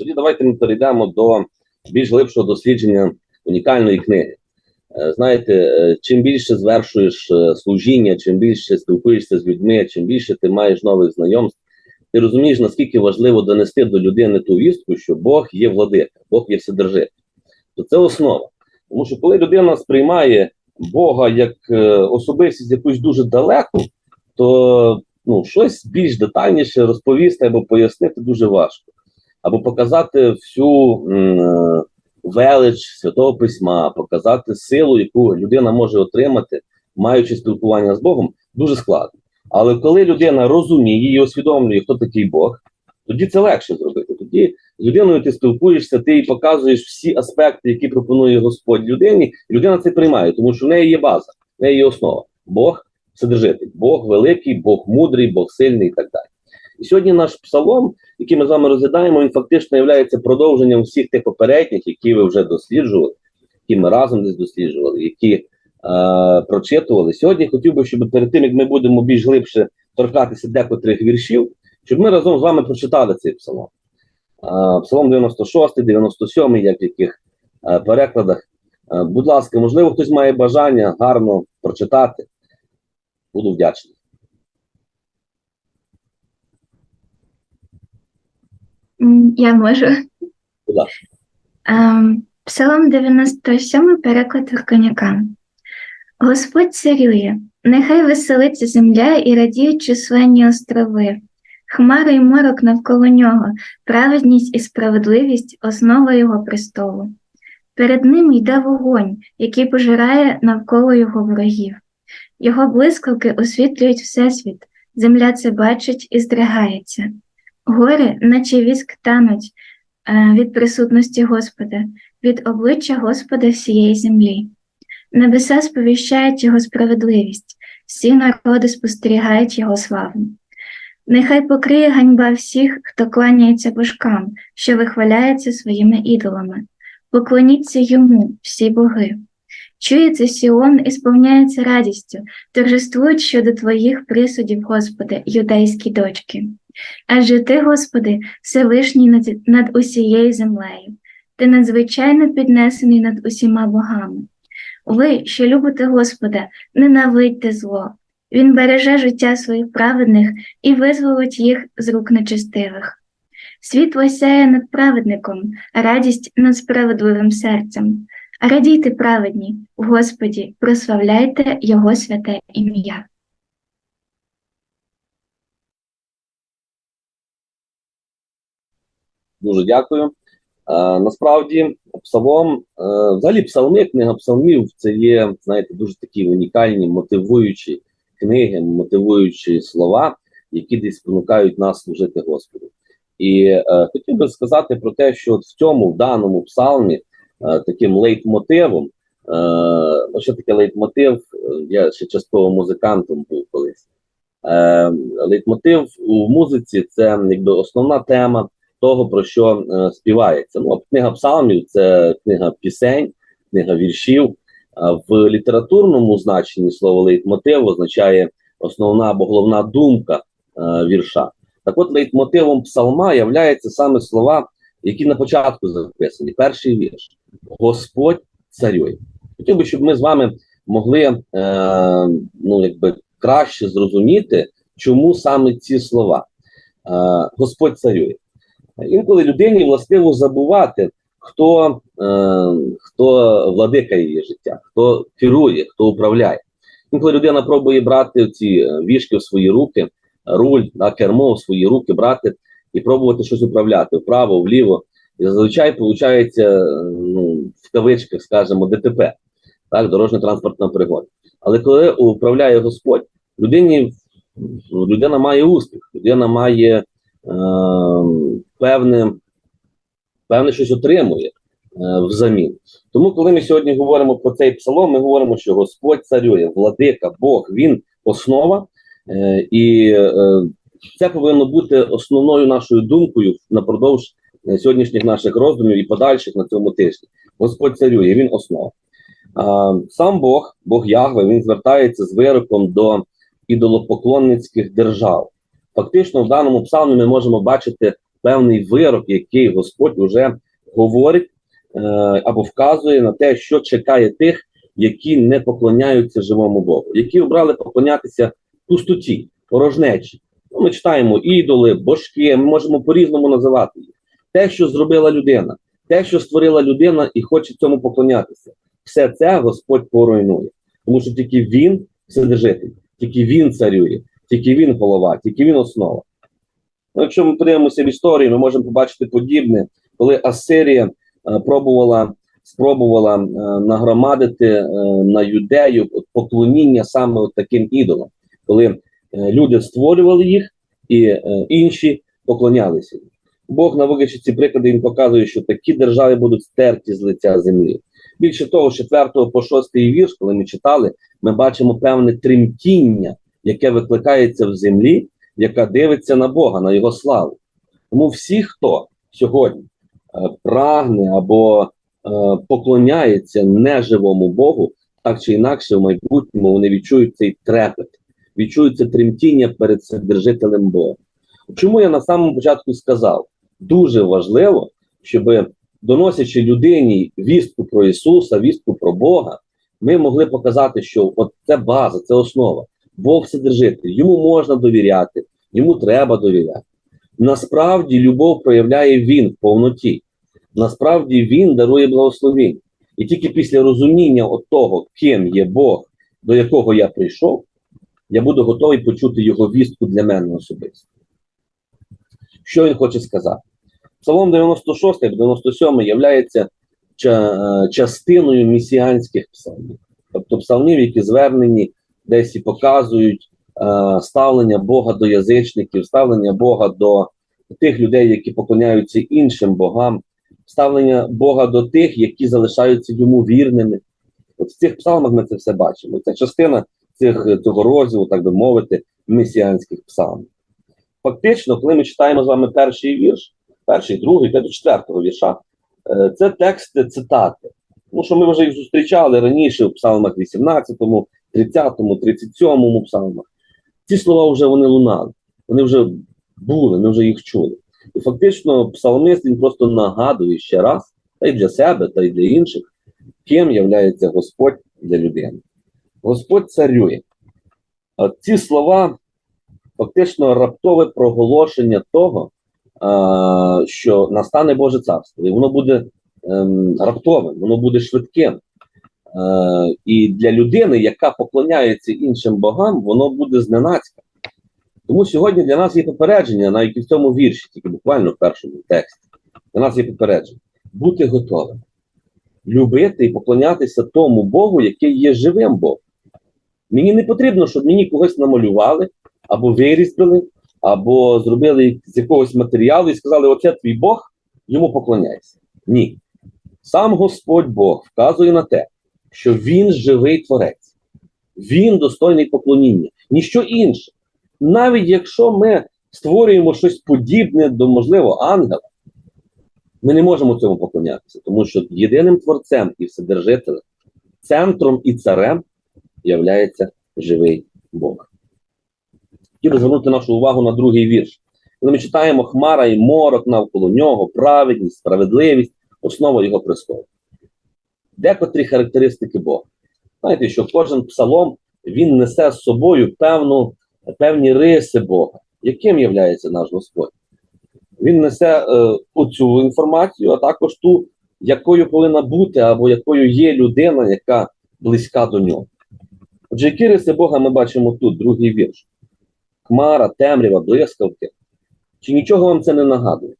Тоді давайте ми перейдемо до більш глибшого дослідження унікальної книги. Е, Знаєте, е, чим більше звершуєш е, служіння, чим більше спілкуєшся з людьми, чим більше ти маєш нових знайомств, ти розумієш, наскільки важливо донести до людини ту вістку, що Бог є владика, Бог є вседержитель. То це основа. Тому що коли людина сприймає Бога як особистість якусь дуже далеку, то ну, щось більш детальніше розповісти або пояснити дуже важко. Або показати всю е, велич святого письма, показати силу, яку людина може отримати, маючи спілкування з Богом, дуже складно. Але коли людина розуміє і усвідомлює, хто такий Бог, тоді це легше зробити. Тоді з людиною ти спілкуєшся, ти їй показуєш всі аспекти, які пропонує Господь людині, і людина це приймає, тому що в неї є база, в неї є основа. Бог вседержитель, Бог великий, Бог мудрий, Бог сильний і так далі. І сьогодні наш псалом, який ми з вами розглядаємо, він фактично є продовженням всіх тих попередніх, які ви вже досліджували, які ми разом десь досліджували, які е, прочитували. Сьогодні хотів би, щоб перед тим, як ми будемо більш глибше торкатися декотрих віршів, щоб ми разом з вами прочитали цей псалом. Е, Псалом 96, 97, як в яких е, перекладах. Е, Будь ласка, можливо, хтось має бажання гарно прочитати. Буду вдячний. Я можу. Будь ласка. Ем, Псалом 97, переклад Горконяка. Господь царює, нехай веселиться земля і радіють численні острови. Хмари й морок навколо нього, праведність і справедливість – основа його престолу. Перед ним йде вогонь, який пожирає навколо його ворогів. Його блискавки освітлюють всесвіт, земля це бачить і здригається. Гори, наче віск, тануть е, від присутності Господа, від обличчя Господа всієї землі. Небеса сповіщають Його справедливість, всі народи спостерігають Його славу. Нехай покриє ганьба всіх, хто кланяється божкам, що вихваляється своїми ідолами. Поклоніться йому, всі боги. Чується Сіон і сповняється радістю, торжествують щодо твоїх присудів, Господи, юдейські дочки. Адже ти, Господи, Всевишній над, над усією землею, ти надзвичайно піднесений над усіма богами. Ви, що любите Господа, ненавидьте зло. Він береже життя своїх праведних і визволить їх з рук нечестивих. Світло сяє над праведником, радість над справедливим серцем. Радійте праведні, Господі, прославляйте Його святе ім'я. Дуже дякую. Е, насправді, псалом, е, взагалі, псалми, книга псалмів це є, знаєте, дуже такі унікальні, мотивуючі книги, мотивуючі слова, які десь спонукають нас служити Господу. І е, хотів би сказати про те, що от в цьому в даному псалмі е, таким лейтмотивом, е, ну, що таке лейтмотив? Я ще частково музикантом був колись. Е, лейтмотив у музиці це якби основна тема того, про що е, співається. Ну, книга псалмів це книга пісень, книга віршів. В літературному значенні слово лейтмотив означає основна або головна думка е, вірша. Так от лейтмотивом псалма являються саме слова, які на початку записані. Перший вірш Господь царює. Хотів би, щоб ми з вами могли е, ну, якби краще зрозуміти, чому саме ці слова. Е, Господь царює. Інколи людині властиво забувати, хто, е, хто владика її життя, хто керує, хто управляє. Інколи людина пробує брати ці е, вішки в свої руки, руль, да, кермо в свої руки брати і пробувати щось управляти вправо, вліво. І зазвичай виходить, ну, в кавичках, скажімо, ДТП, так, дорожньо-транспортна пригода. Але коли управляє Господь, людині, людина має успіх, людина має е, певне, певне щось отримує е, взамін. Тому, коли ми сьогодні говоримо про цей псалом, ми говоримо, що Господь царює, владика, Бог, Він основа, е, і е, це повинно бути основною нашою думкою напродовж сьогоднішніх наших роздумів і подальших на цьому тижні. Господь царює, він основа. Сам Бог, Бог Ягве, він звертається з вироком до ідолопоклонницьких держав. Фактично, в даному псалмі ми можемо бачити певний вирок, який Господь вже говорить е, або вказує на те, що чекає тих, які не поклоняються живому Богу, які обрали поклонятися пустоті, порожнечі. Ну, ми читаємо ідоли, божки, ми можемо по-різному називати їх. Те, що зробила людина, те, що створила людина, і хоче цьому поклонятися. Все це Господь поруйнує. Тому що тільки він вседержитель, тільки він царює, тільки він голова, тільки він основа. Ну, якщо ми подивимося в історію, ми можемо побачити подібне, коли Асирія е, пробувала, спробувала е, нагромадити е, на юдею поклоніння саме от таким ідолам, коли люди створювали їх і інші поклонялися. їм. Бог, наводячи ці приклади, він показує, що такі держави будуть стерті з лиця землі. Більше того, з 4 по 6 вірш, коли ми читали, ми бачимо певне тремтіння, яке викликається в землі, яка дивиться на Бога, на Його славу. Тому всі, хто сьогодні е, прагне або е, поклоняється неживому Богу, так чи інакше в майбутньому вони відчують цей трепет, відчують це тремтіння перед Вседержителем Бога. Чому я на самому початку сказав, дуже важливо, щоб доносячи людині вістку про Ісуса, вістку про Бога, ми могли показати, що от це база, це основа. Бог Вседержитель, йому можна довіряти, йому треба довіряти. Насправді любов проявляє він в повноті. Насправді він дарує благословіння. І тільки після розуміння от того, ким є Бог, до якого я прийшов, я буду готовий почути його вістку для мене особисто. Що він хоче сказати? Псалом 96 97 являється е, частиною місіанських псалмів, тобто псалмів, які звернені десь і показують е, ставлення Бога до язичників, ставлення Бога до тих людей, які поклоняються іншим богам, ставлення Бога до тих, які залишаються йому вірними. От в цих псалмах ми це все бачимо. Це частина цих, цього розділу, так би мовити, месіанських псалмів. Фактично, коли ми читаємо з вами перший вірш, перший, другий, та четвертого вірша, е, це тексти цитати. Тому що ми вже їх зустрічали раніше в псалмах 18, 30, 37 псалмах. Ці слова вже вони лунали, вони вже були, ми вже їх чули. І фактично, псалмист він просто нагадує ще раз, та й для себе, та й для інших, ким являється Господь для людини. Господь царює. А ці слова фактично раптове проголошення того, що настане Боже царство, і воно буде ем, раптовим, воно буде швидким. Е, і для людини, яка поклоняється іншим богам, воно буде зненацька. Тому сьогодні для нас є попередження, навіть і в цьому вірші, тільки буквально в першому тексті. Для нас є попередження. Бути готовим, любити і поклонятися тому Богу, який є живим Богом. Мені не потрібно, щоб мені когось намалювали, або вирізбили, або зробили з якогось матеріалу і сказали: оце твій Бог, йому поклоняйся. Ні. Сам Господь Бог вказує на те, що Він живий творець, Він достойний поклоніння, ніщо інше. Навіть якщо ми створюємо щось подібне до, можливо, ангела, ми не можемо цьому поклонятися, тому що єдиним творцем і вседержителем, центром і царем являється живий Бог. Хотів звернути нашу увагу на другий вірш. Коли ми читаємо хмара і морок навколо нього, праведність, справедливість, основа його престолу. Декотрі характеристики Бога. Знаєте, що кожен псалом він несе з собою певну, певні риси Бога. Яким є наш Господь? Він несе е, оцю інформацію, а також ту, якою повинна бути, або якою є людина, яка близька до нього. Отже, які риси Бога ми бачимо тут, другий вірш. Хмара, темрява, блискавки. Чи нічого вам це не нагадує?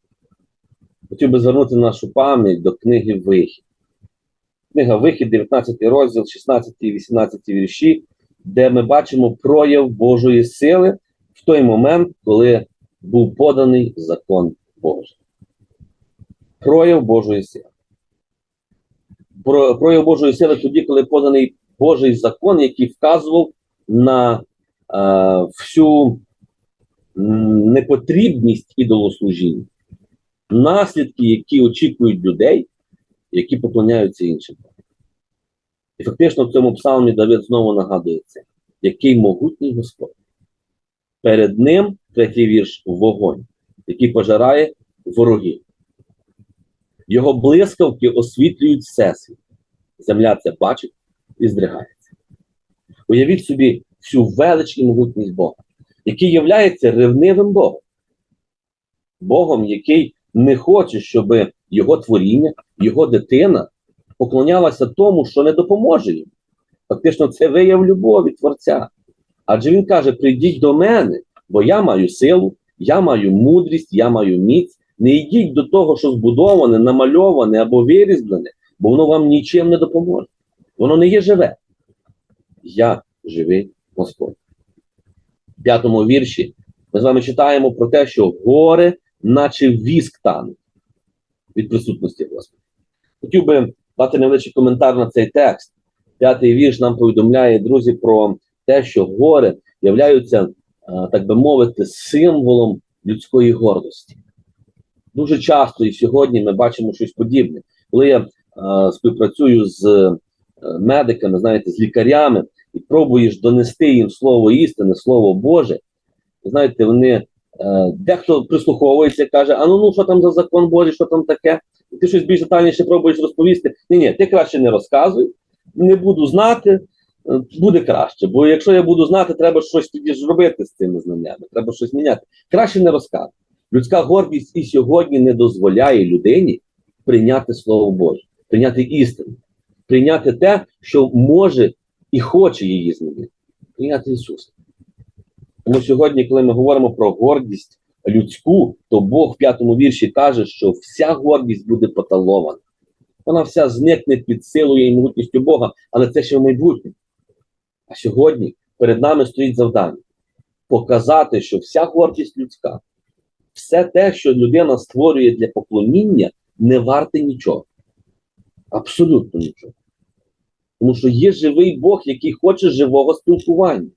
Хотів би звернути нашу пам'ять до книги Вихід. Книга Вихід, 19 розділ, 16 і 18 вірші, де ми бачимо прояв Божої сили в той момент, коли був поданий закон Божий. Прояв Божої сили. Про- Прояв Божої сили тоді, коли поданий Божий закон, який вказував на е, всю непотрібність ідолослужіння, наслідки, які очікують людей, які поклоняються іншим. І фактично в цьому псалмі Давид знову нагадує це, який могутній Господь. Перед ним третій вірш вогонь, який пожирає ворогів. Його блискавки освітлюють всесвіт. Земля це бачить і здригається. Уявіть собі всю велич і могутність Бога, який являється ревнивим Богом. Богом, який не хоче, щоб його творіння, його дитина поклонялася тому, що не допоможе їм. Фактично, це вияв любові Творця. Адже він каже: прийдіть до мене, бо я маю силу, я маю мудрість, я маю міць. Не йдіть до того, що збудоване, намальоване або вирізблене, бо воно вам нічим не допоможе. Воно не є живе. Я живий Господь. В п'ятому вірші ми з вами читаємо про те, що гори, наче віск тануть від присутності Господа. Хотів би дати невеличкий коментар на цей текст. П'ятий вірш нам повідомляє, друзі, про те, що гори являються, е, так би мовити, символом людської гордості. Дуже часто і сьогодні ми бачимо щось подібне. Коли я е, співпрацюю з е, медиками, знаєте, з лікарями, і пробуєш донести їм слово істини, слово Боже, знаєте, вони дехто прислуховується, каже: а ну ну що там за закон Божий, що там таке? Ти щось більш детальніше пробуєш розповісти. Ні, ні, ти краще не розказуй, не буду знати, е, буде краще. Бо якщо я буду знати, треба щось тоді ж робити з цими знаннями, треба щось міняти. Краще не розказуй. Людська гордість і сьогодні не дозволяє людині прийняти Слово Боже, прийняти істину, прийняти те, що може і хоче її змінити, прийняти Ісуса. Тому сьогодні, коли ми говоримо про гордість людську, то Бог в п'ятому вірші каже, що вся гордість буде поталована. Вона вся зникне під силою і могутністю Бога, але це ще в майбутньому. А сьогодні перед нами стоїть завдання показати, що вся гордість людська, все те, що людина створює для поклоніння, не варте нічого. Абсолютно нічого. Тому що є живий Бог, який хоче живого спілкування.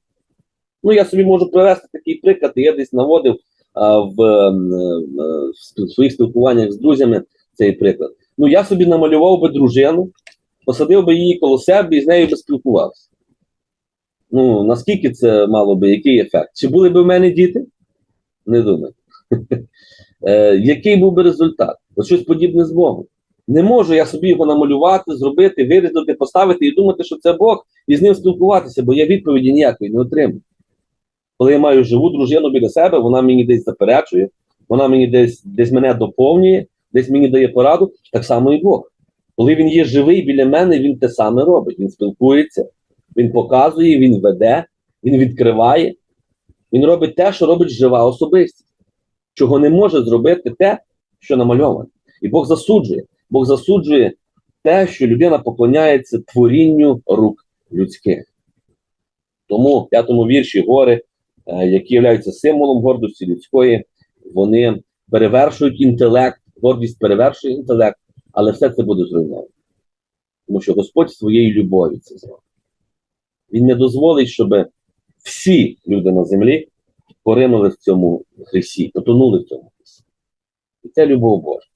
Ну, я собі можу привести такий приклад, я десь наводив а, в, м, е, в своїх спілкуваннях з друзями цей приклад. Ну, я собі намалював би дружину, посадив би її коло себе і з нею би спілкувався. Ну, наскільки це мало би, який ефект? Чи були б в мене діти? Не думаю. Е, Який був би результат? Ось щось подібне з Богом. Не можу я собі його намалювати, зробити, вирізати, поставити і думати, що це Бог, і з ним спілкуватися, бо я відповіді ніякої не отримую. Коли я маю живу дружину біля себе, вона мені десь заперечує, вона мені десь, десь мене доповнює, десь мені дає пораду, так само і Бог. Коли він є живий біля мене, він те саме робить. Він спілкується, він показує, він веде, він відкриває, він робить те, що робить жива особистість, чого не може зробити те, що намальоване. І Бог засуджує. Бог засуджує те, що людина поклоняється творінню рук людських. Тому в п'ятому вірші гори, які являються символом гордості людської, вони перевершують інтелект, гордість перевершує інтелект, але все це буде зруйновано. Тому що Господь своєю любові це зробить. Він не дозволить, щоб всі люди на землі поринули в цьому грісі, потонули в цьому грісі. І це любов Божа.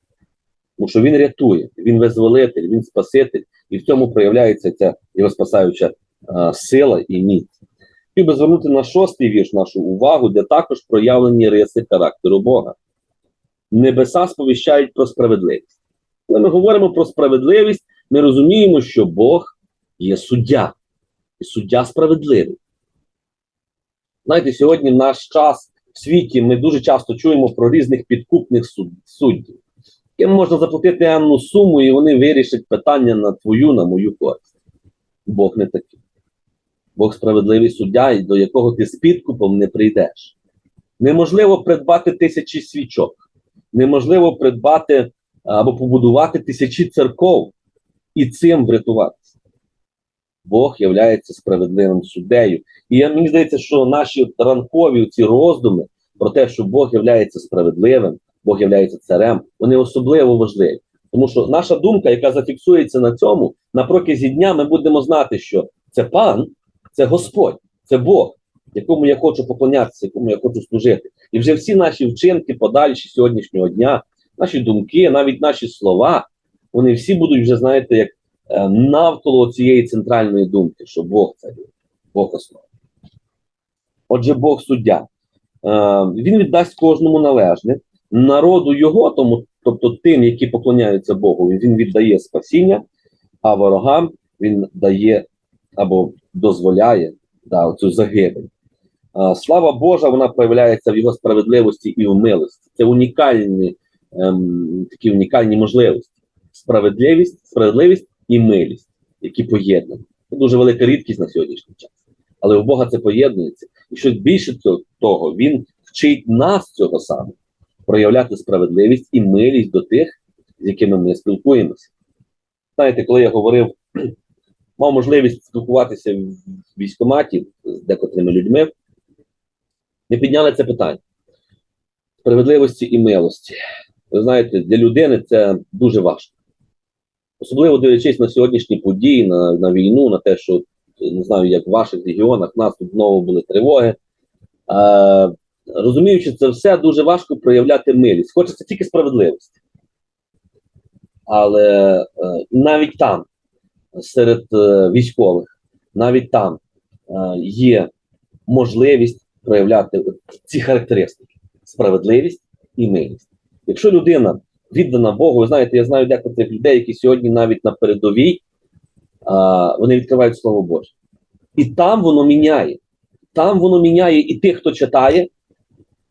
Тому що він рятує, він визволитель, він спаситель, і в цьому проявляється ця його спасаюча а, сила і міць. Хотів би звернути на шостий вірш нашу увагу, де також проявлені риси характеру Бога. Небеса сповіщають про справедливість. Коли ми говоримо про справедливість, ми розуміємо, що Бог є суддя, і суддя справедливий. Знаєте, сьогодні в наш час в світі ми дуже часто чуємо про різних підкупних суд, суддів. Їм можна заплатити енну суму, і вони вирішать питання на твою, на мою користь. Бог не такий. Бог справедливий суддя, до якого ти з підкупом не прийдеш. Неможливо придбати тисячі свічок, неможливо придбати або побудувати тисячі церков і цим врятуватися. Бог являється справедливим суддею. І мені здається, що наші ранкові ці роздуми про те, що Бог являється справедливим, Бог являється царем, вони особливо важливі. Тому що наша думка, яка зафіксується на цьому, на протязі дня ми будемо знати, що це пан, це Господь, це Бог, якому я хочу поклонятися, якому я хочу служити. І вже всі наші вчинки подальші сьогоднішнього дня, наші думки, навіть наші слова, вони всі будуть вже, знаєте, як е, навколо цієї центральної думки, що Бог царює, Бог основа. Отже, Бог суддя. Е, Він віддасть кожному належне народу його, тому, тобто тим, які поклоняються Богу, він віддає спасіння, а ворогам він дає або дозволяє да, цю загибель. А, Слава Божа, вона проявляється в його справедливості і в милості. Це унікальні ем, такі унікальні можливості. Справедливість, справедливість і милість, які поєднані. Це дуже велика рідкість на сьогоднішній час. Але у Бога це поєднується. І що більше того, Він вчить нас цього саме проявляти справедливість і милість до тих, з якими ми спілкуємося. Знаєте, коли я говорив, мав можливість спілкуватися в військкоматі з декотрими людьми, ми підняли це питання справедливості і милості. Ви знаєте, для людини це дуже важко. Особливо дивлячись на сьогоднішні події, на, на війну, на те, що не знаю, як в ваших регіонах, нас тут знову були тривоги. Е, розуміючи це все, дуже важко проявляти милість. Хочеться тільки справедливості. Але е, навіть там, серед е, військових, навіть там е, є можливість проявляти ці характеристики: справедливість і милість. Якщо людина віддана Богу, ви знаєте, я знаю декотрих людей, які сьогодні навіть на передовій вони відкривають Слово Боже. І там воно міняє. Там воно міняє і тих, хто читає,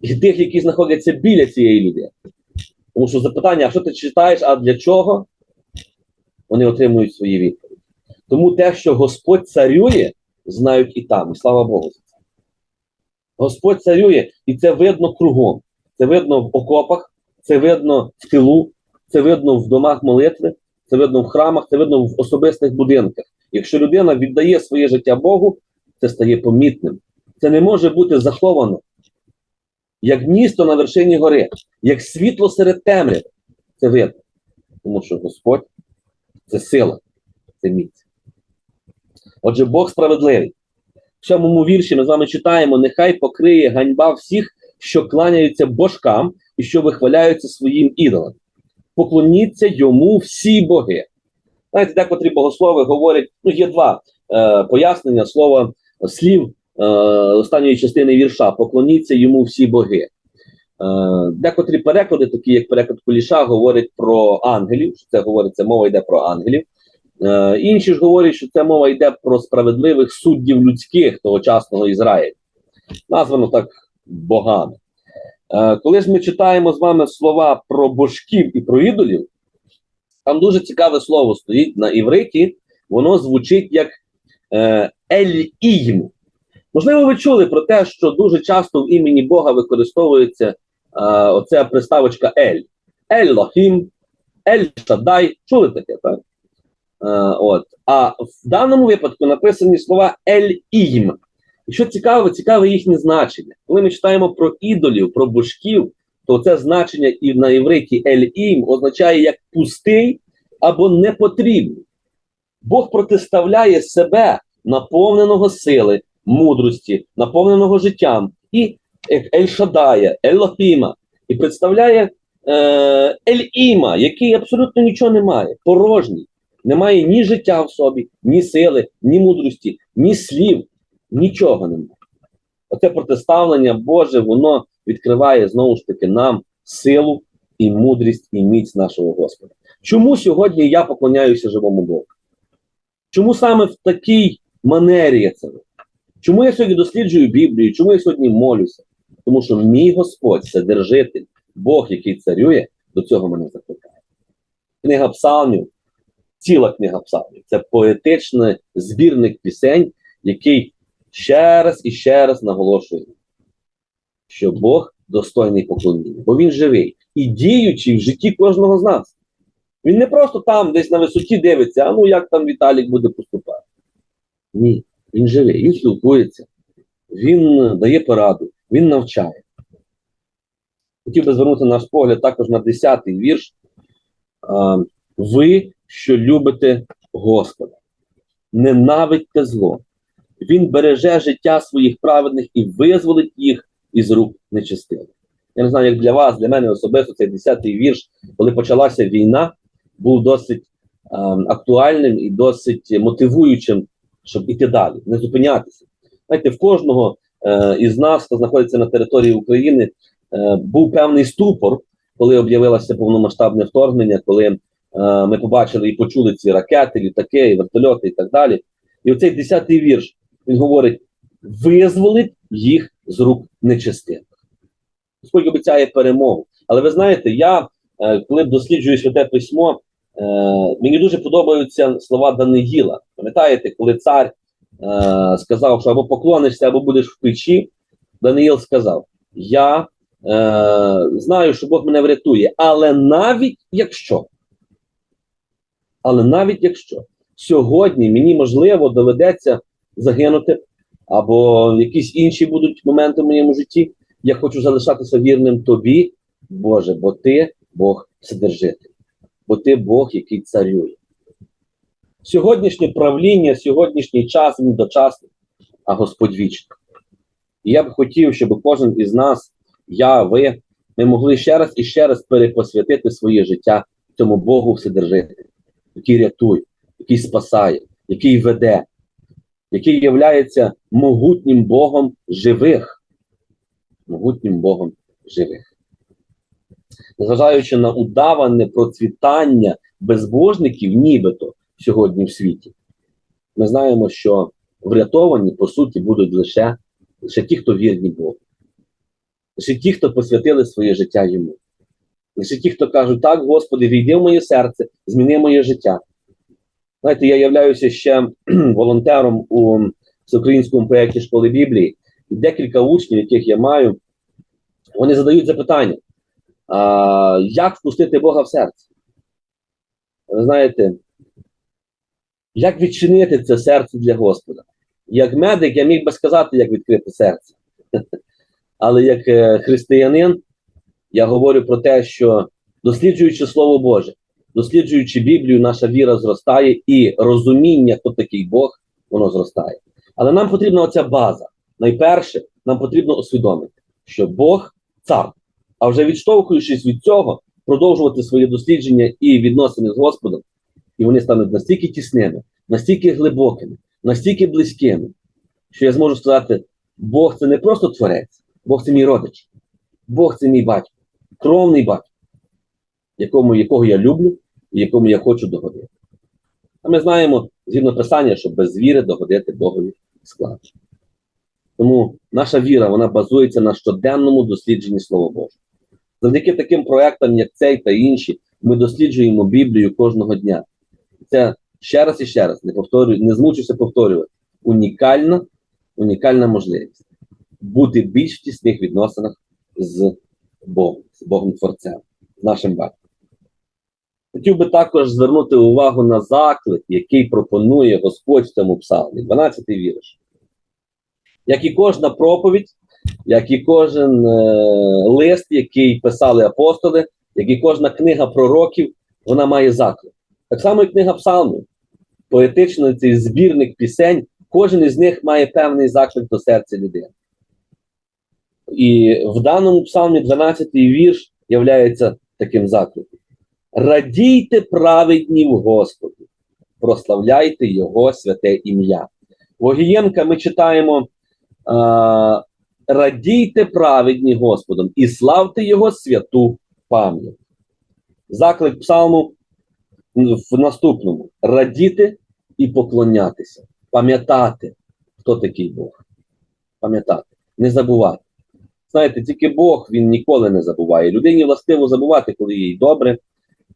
і тих, які знаходяться біля цієї людини. Тому що запитання, а що ти читаєш, а для чого? Вони отримують свої відповіді. Тому те, що Господь царює, знають і там. І слава Богу за це. Господь царює, і це видно кругом. Це видно в окопах, це видно в тилу, це видно в домах молитви, це видно в храмах, це видно в особистих будинках. Якщо людина віддає своє життя Богу, це стає помітним. Це не може бути заховано як місто на вершині гори, як світло серед темряви. Це видно. Тому що Господь це сила, це міць. Отже, Бог справедливий. В сьомому вірші ми з вами читаємо: нехай покриє ганьба всіх, що кланяються божкам і що вихваляються своїм ідолам. Поклоніться йому всі боги. Знаєте, декотрі богослови говорять, ну є два е, пояснення слова слів е, останньої частини вірша: поклоніться йому всі боги. Е, декотрі переклади, такі як переклад Куліша, говорять про ангелів. Це говориться, мова йде про ангелів. Е, інші ж говорять, що це мова йде про справедливих суддів людських тогочасного Ізраїля. Названо так богами. Е, коли ж ми читаємо з вами слова про божків і про ідолів, там дуже цікаве слово стоїть на івриті, воно звучить як е, ель-ім. Можливо, ви чули про те, що дуже часто в імені Бога використовується оця приставочка Ель. Ель-Лохім, Ель-Шадай. Чули таке, так? Е, от. А в даному випадку написані слова Ель-Ім. І що цікаво, цікаве їхнє значення. Коли ми читаємо про ідолів, про божків, то це значення і на івриті Ель-Ім означає як пустий або непотрібний. Бог протиставляє себе наповненого сили, мудрості, наповненого життям, і Ель-Шадая, Елохіма, і представляє е, Ель-Іма, який абсолютно нічого не має, порожній. Немає ні життя в собі, ні сили, ні мудрості, ні слів, нічого немає. Оце протиставлення Боже, воно відкриває знову ж таки нам силу і мудрість і міць нашого Господа. Чому сьогодні я поклоняюся живому Богу? Чому саме в такій манері я це роблю? Чому я сьогодні досліджую Біблію? Чому я сьогодні молюся? Тому що мій Господь, Вседержитель, Бог, який царює, до цього мене закликає. Книга Псалмів, ціла книга Псалмів це поетичний збірник пісень, який ще раз і ще раз наголошує, що Бог достойний поклоніння, бо він живий і діючий в житті кожного з нас. Він не просто там десь на висоті дивиться, а ну як там Віталік буде поступати. Ні, він живий, він спілкується, він дає пораду, він навчає. Хотів би звернути наш погляд також на 10-й вірш. Ви, що любите Господа, ненавидьте зло. Він береже життя своїх праведних і визволить їх із рук нечистивих. Я не знаю, як для вас, для мене особисто цей 10-й вірш, коли почалася війна, був досить е, актуальним і досить мотивуючим, щоб іти далі, не зупинятися. Знаєте, в кожного е, із нас, хто знаходиться на території України, е, був певний ступор, коли об'явилося повномасштабне вторгнення, коли ми побачили і почули ці ракети, літаки, і вертольоти і так далі. І оцей десятий вірш він говорить: визволить їх з рук нечистивих. Господь обіцяє перемогу. Але ви знаєте, я е, коли досліджую святе письмо, е, мені дуже подобаються слова Даниїла. Пам'ятаєте, коли цар е, сказав, що або поклонишся, або будеш в печі, Даниїл сказав: Я е, знаю, що Бог мене врятує, але навіть якщо, але навіть якщо сьогодні мені можливо доведеться загинути, або якісь інші будуть моменти в моєму житті, я хочу залишатися вірним тобі, Боже, бо ти Бог Вседержитель, бо ти Бог, який царює. Сьогоднішнє правління, сьогоднішній час він дочасний, а Господь вічний. І я б хотів, щоб кожен із нас, я, ви, ми могли ще раз і ще раз перепосвятити своє життя цьому Богу Вседержителю, який рятує, який спасає, який веде, який являється могутнім Богом живих. Могутнім Богом живих. Незважаючи на удаване процвітання безбожників, нібито сьогодні в світі, ми знаємо, що врятовані, по суті, будуть лише, лише ті, хто вірні Богу. Лише ті, хто посвятили своє життя йому. Лише ті, хто кажуть, так, Господи, війди в моє серце, зміни моє життя. Знаєте, я являюся ще волонтером у всеукраїнському проєкті школи Біблії, і декілька учнів, яких я маю, вони задають запитання, а, як впустити Бога в серце? Ви знаєте, як відчинити це серце для Господа? Як медик, я міг би сказати, як відкрити серце. Але як е, християнин, я говорю про те, що досліджуючи Слово Боже, досліджуючи Біблію, наша віра зростає і розуміння, хто такий Бог, воно зростає. Але нам потрібна оця база. Найперше, нам потрібно усвідомити, що Бог цар. А вже відштовхуючись від цього, продовжувати свої дослідження і відносини з Господом, і вони стануть настільки тісними, настільки глибокими, настільки близькими, що я зможу сказати: Бог це не просто творець, Бог це мій родич, Бог це мій батько, кровний батько, якому, якого я люблю і якому я хочу догодити. А ми знаємо, згідно Писання, що без віри догодити Богові складно. Тому наша віра вона базується на щоденному дослідженні Слова Божого. Завдяки таким проектам, як цей та інші, ми досліджуємо Біблію кожного дня. Це ще раз і ще раз не повторюю, не змучуся повторювати. Унікальна, унікальна можливість бути більш в тісних відносинах з Богом, з Богом Творцем, з нашим батьком. Хотів би також звернути увагу на заклик, який пропонує Господь в цьому псалмі, 12-й вірш. Як і кожна проповідь, як і кожен е, лист, який писали апостоли, як і кожна книга пророків, вона має заклик. Так само і книга псалмів, поетичний цей збірник пісень, кожен із них має певний заклик до серця людини. І в даному псалмі 12-й вірш являється таким закликом. Радійте праведні в Господі, прославляйте Його святе ім'я. В Огієнка ми читаємо радійте праведні Господом і славте Його святу пам'ять. Заклик псалму в наступному: радіти і поклонятися, пам'ятати, хто такий Бог. Пам'ятати, не забувати. Знаєте, тільки Бог він ніколи не забуває. Людині властиво забувати, коли їй добре,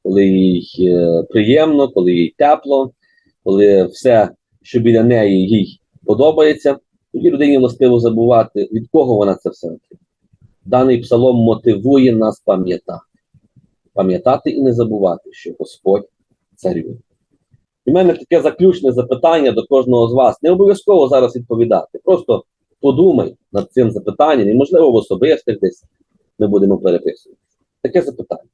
коли їй е, приємно, коли їй тепло, коли все, що біля неї їй подобається, тоді людині властиво забувати, від кого вона це все отримала. Даний псалом мотивує нас пам'ятати. Пам'ятати і не забувати, що Господь царює. І в мене таке заключне запитання до кожного з вас. Не обов'язково зараз відповідати. Просто подумай над цим запитанням, і, можливо, в особистих десь ми будемо переписувати. Таке запитання.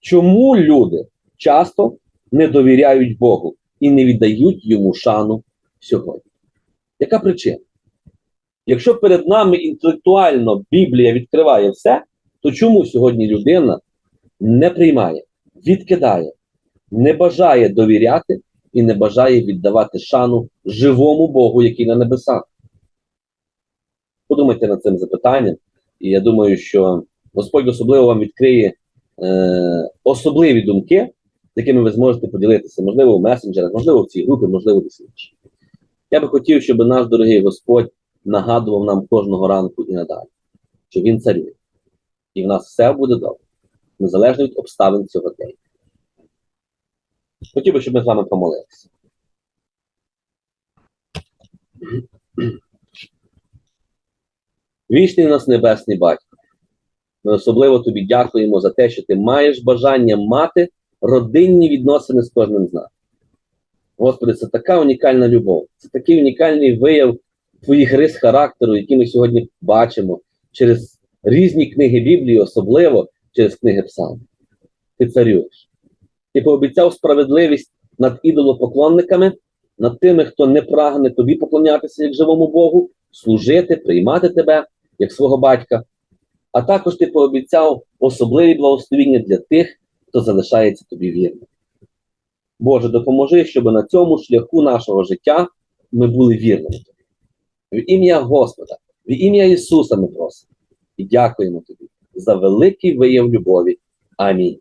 Чому люди часто не довіряють Богу і не віддають йому шану сьогодні? Яка причина? Якщо перед нами інтелектуально Біблія відкриває все, то чому сьогодні людина не приймає, відкидає, не бажає довіряти і не бажає віддавати шану живому Богу, який на небесах? Подумайте над цим запитанням, і я думаю, що Господь особливо вам відкриє е, особливі думки, з якими ви зможете поділитися, можливо, в месенджерах, можливо, в цій групі, можливо, десь інші. Я би хотів, щоб наш дорогий Господь нагадував нам кожного ранку і надалі, що Він царює, і в нас все буде добре, незалежно від обставин цього дня. Хотів би, щоб ми з вами помолилися. Вічний нас небесний батько. Ми особливо тобі дякуємо за те, що ти маєш бажання мати родинні відносини з кожним з нас. Господи, це така унікальна любов, це такий унікальний вияв твоїх рис характеру, які ми сьогодні бачимо через різні книги Біблії, особливо через книги Псалм. Ти царюєш. Ти пообіцяв справедливість над ідолопоклонниками, над тими, хто не прагне тобі поклонятися як живому Богу, служити, приймати тебе як свого батька. А також ти пообіцяв особливі благословіння для тих, хто залишається тобі вірним. Боже, допоможи, щоб на цьому шляху нашого життя ми були вірними. В ім'я Господа, в ім'я Ісуса ми просимо і дякуємо тобі за великий вияв любові. Амінь.